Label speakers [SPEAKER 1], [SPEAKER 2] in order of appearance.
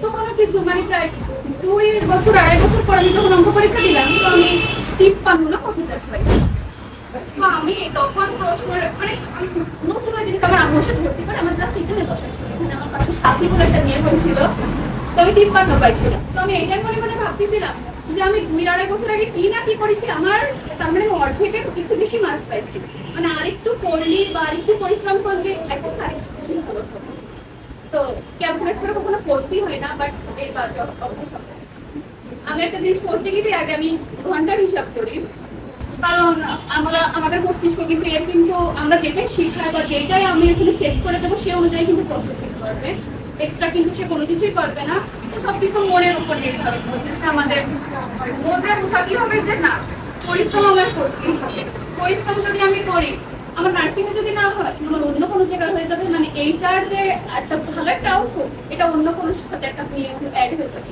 [SPEAKER 1] তো কোনো কিছু মানে প্রায় দুই বছর, আড়াই বছর পর আমি যখন অঙ্ক পরীক্ষা দিলাম, তো আমি তিপ্পান্ন না কত জাতি পাইছি মনে ভাবতেছিলাম যে আমি দুই, আড়াই বছর আগে কি না কি করেছি, আমার তার মানে অর্ধেকের একটু বেশি মার্ক পাইছি। মানে আরেকটু পড়লি বা আরেকটু পরিশ্রম করলে এখন আরেকটু বেশি ভালো হতো। তো ক্যালকুলেট করে কখনো পড়তেই হয় না বাট এই বাজে আমি একটা জিনিস পড়তে গেলে আগে আমি ঘণ্টার হিসাব করি। কারণ আমরা, আমাদের মস্তিষ্ক কিন্তু এর কিন্তু আমরা যেটাই শিখাই বা যেটাই আমি এখানে সেট করে দেবো, সে অনুযায়ী কিন্তু প্রসেসিং করবে। এক্সট্রা কিন্তু সে কোনো কিছুই করবে না। তো সবকিছু মনের উপর নির্ভর করতেছে আমাদের মনটা বোঝাতে হবে যে না, পরিশ্রম আমার করতেই হবে। পরিশ্রম যদি আমি করি আমার নার্সিং এ যদি না হয় আমার অন্য কোনো জায়গায় হয়ে যাবে। মানে এইটার যে একটা ভালো একটা আউটপুট এটা অন্য কোনো সাথে একটা অ্যাড হয়ে যাবে।